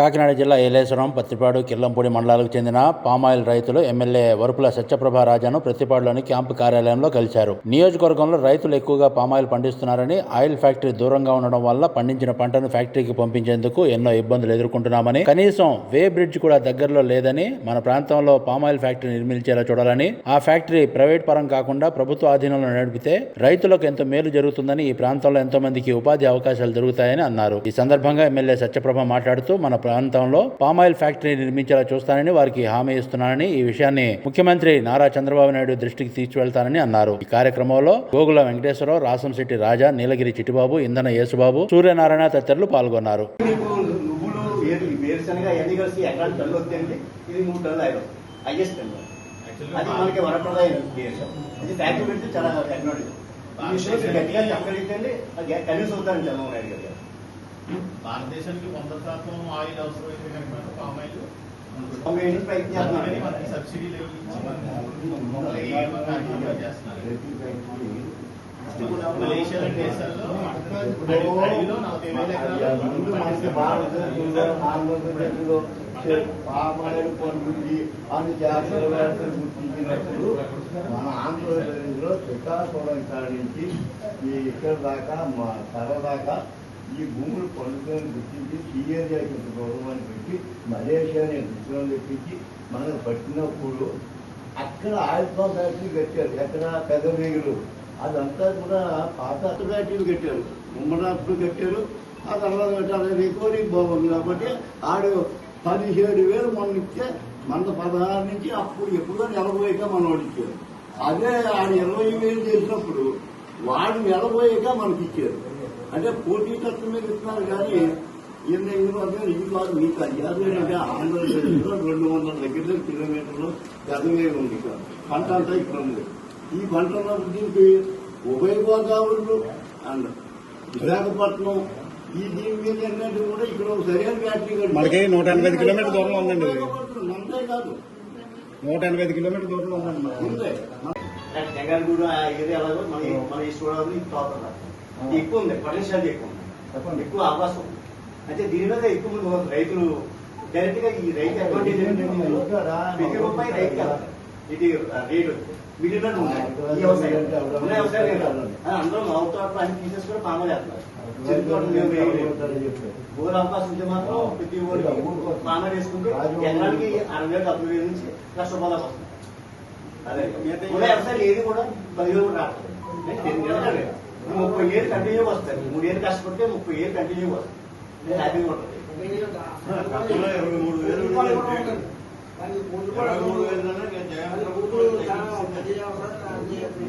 కాకినాడ జిల్లా ఏలేశ్వరం పత్తిపాడు కిల్లంపూడి మండలాలకు చెందిన పామాయిల్ రైతులు ఎమ్మెల్యే వరుపుల సత్యప్రభ రాజాను ప్రతిపాడులోని క్యాంపు కార్యాలయంలో కలిశారు. నియోజకవర్గంలో రైతులు ఎక్కువగా పామాయిల్ పండిస్తున్నారని ఆయిల్ ఫ్యాక్టరీ దూరంగా ఉండడం వల్ల పండించిన పంటను ఫ్యాక్టరీకి పంపించేందుకు ఎన్నో ఇబ్బందులు ఎదుర్కొంటున్నామని కనీసం వే బ్రిడ్జ్ కూడా దగ్గరలో లేదని మన ప్రాంతంలో పామాయిల్ ఫ్యాక్టరీ నిర్మించేలా చూడాలని ఆ ఫ్యాక్టరీ ప్రైవేట్ పరం కాకుండా ప్రభుత్వ ఆధీనంలో నడిపితే రైతులకు ఎంతో మేలు జరుగుతుందని ఈ ప్రాంతంలో ఎంతో మందికి ఉపాధి అవకాశాలు దొరుకుతాయని అన్నారు. ఈ సందర్భంగా ఎమ్మెల్యే సత్యప్రభ మాట్లాడుతూ మన ప్రాంతంలో పామాయిల్ ఫ్యాక్టరీ నిర్మించేలా చూస్తానని వారికి హామీ ఇస్తున్నానని ఈ విషయాన్ని ముఖ్యమంత్రి నారా చంద్రబాబు నాయుడు దృష్టికి తీసుకువెళ్తానని అన్నారు. ఈ కార్యక్రమంలో గోగుల వెంకటేశ్వరరావు రాసంశెట్టి రాజా నీలగిరి చిట్టిబాబు ఇంధన యేసుబాబు సూర్యనారాయణ తదితరులు పాల్గొన్నారు. అది మనకి వరప్రదాయం ఇది ఫ్యాక్టరీ పెడితే చాలా టెక్నాలజీ ఈ విషయం గట్టిగా చెప్పగలిగితే అది కనీసం అవుతారని చంద్రబాబు నాయుడు గారు. భారతదేశానికి వంద శాతం ఆయిల్ అవసరమైతే కనుక పామ్ ఆయిల్ చేస్తున్నారు. మలేషియా దేశాల్లో నలభై వేల ఎకరాలు పామాయిల్ పండుగ అన్ని జాతీయ వ్యవస్థలు గుర్తించినప్పుడు మన ఆంధ్రప్రదేశ్లో శ్రీకాకుళం కాడ నుంచి ఈ ఇక్కడ దాకా మా తర దాకా ఈ భూములు పండుగను గుర్తించి సీఏరియాకి గౌరవాన్ని పెట్టి మలేషియా అనే దృష్టిలో తెప్పించి మనకు పట్టినప్పుడు అక్కడ ఆయిల్ ఫ్యాక్టరీ కట్టారు. ఎక్కడ పెదవేగులు అదంతా కూడా పాత ఫ్యాక్టరీలు కట్టారు. ఉమ్మడాప్పుడు కట్టారు. ఆ తర్వాత కట్టాలి రికవరీ బాగుంది కాబట్టి ఆడు పదిహేడు వేలు మనం ఇస్తే మన పదహారు నుంచి అప్పుడు ఎప్పుడో నెలబోయాక మనం ఇచ్చారు. అదే ఆడు ఇరవై వేలు చేసినప్పుడు వాడు నెలబోయాక మనకి ఇచ్చారు. అంటే పోటీ తత్వం మీద ఇస్తున్నారు కానీ ఇందులో అంటే ఇది కాదు మీకు అయ్యారు అంటే ఆంధ్రప్రదేశ్లో రెండు వందల దగ్గర కిలోమీటర్లు గదవేగం ఉంది ఇక్కడ పంట అంతా ఇక్కడ ఉంది ఈ పంటలో దీనికి ఉభయ గోదావరిలో అండ్ విశాఖపట్నం ఈ దీని మీద ఏంటంటే కూడా ఇక్కడ ఒక సరైన ఫ్యాక్టరీ. మనకి నూట ఎనభై ఐదు కిలోమీటర్ల దూరంలో ఉందండి. అంతే కాదు నూట ఎనభై ఐదు కిలోమీటర్ దూరంలో ఉందండి మనకి. ఉంది జగన్గూడ ఆ ఏరియాలో మన మన ఈ చూడాలి ఎక్కువ ఉంది పొటెన్షియల్ ఎక్కువ ఉంది ఎక్కువ అవకాశం ఉంది. అంటే దీని మీద ఎక్కువ మంది. రైతులు డైరెక్ట్గా ఈ రైతు అడ్వాంటేజ్ ఏంటంటే వెయ్యి రూపాయలు రైతు కదా. ఇది రేటు. ఈ వ్యవసాయం. వ్యవసాయం అందరూ తోటలు అన్ని తీసేసి కూడా పామలు చేస్తున్నారు. భూముల అవకాశం ఉంటే మాత్రం ప్రతి ఊరికి పామ వేసుకుంటే ఎకరానికి అరవై వేలు డెబ్బై వేల నుంచి లక్ష రూపాయలు వస్తుంది. అదే. వ్యవసాయం ఏది కూడా పదివేలు కూడా రావట్లేదు. ముప్పై ఏళ్ళు కంటిన్యూ వస్తాయి మూడు ఏళ్ళు కష్టపడితే ముప్పై ఏళ్ళు కంటిన్యూ వస్తాయి నేను హ్యాపీగా ఉంటుంది గతంలో ఇరవై మూడు వేలు ఉండేది. ఇరవై మూడు వేలలోనే నేను జగన్ ప్రభుత్వం తగ్గించింది.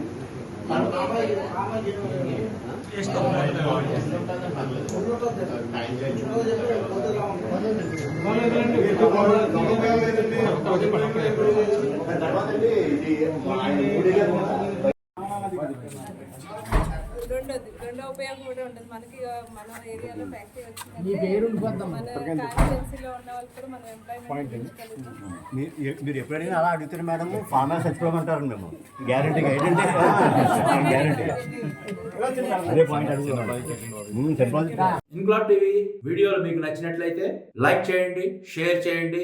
తర్వాత అండి ఇది ఆయన మూడేళ్ళు రెండోది రెండో ఉపయోగం కూడా ఉంటుంది. మనకి ఇక మన ఏరియాలో ఫ్యాక్టరీ వచ్చిందంటే మన కాన్స్టిట్యున్సీలో ఉన్న వాళ్ళకి కూడా మనం ఎంప్లాయ్మెంట్ ఇచ్చగలుగుతాం మీ- మీరు ఎప్పుడైనా అలా అడుగుతారు మేడం ఫార్మర్ చచ్చిపోమంటారు మేము. గ్యారంటీ ఏంటంటే గ్యారంటీ అదే పాయింట్ అడుగుతున్నాం సరిపోతుంది ఇంక్లాబ్ టీవీ వీడియోలు మీకు నచ్చినట్లయితే లైక్ చేయండి షేర్ చేయండి.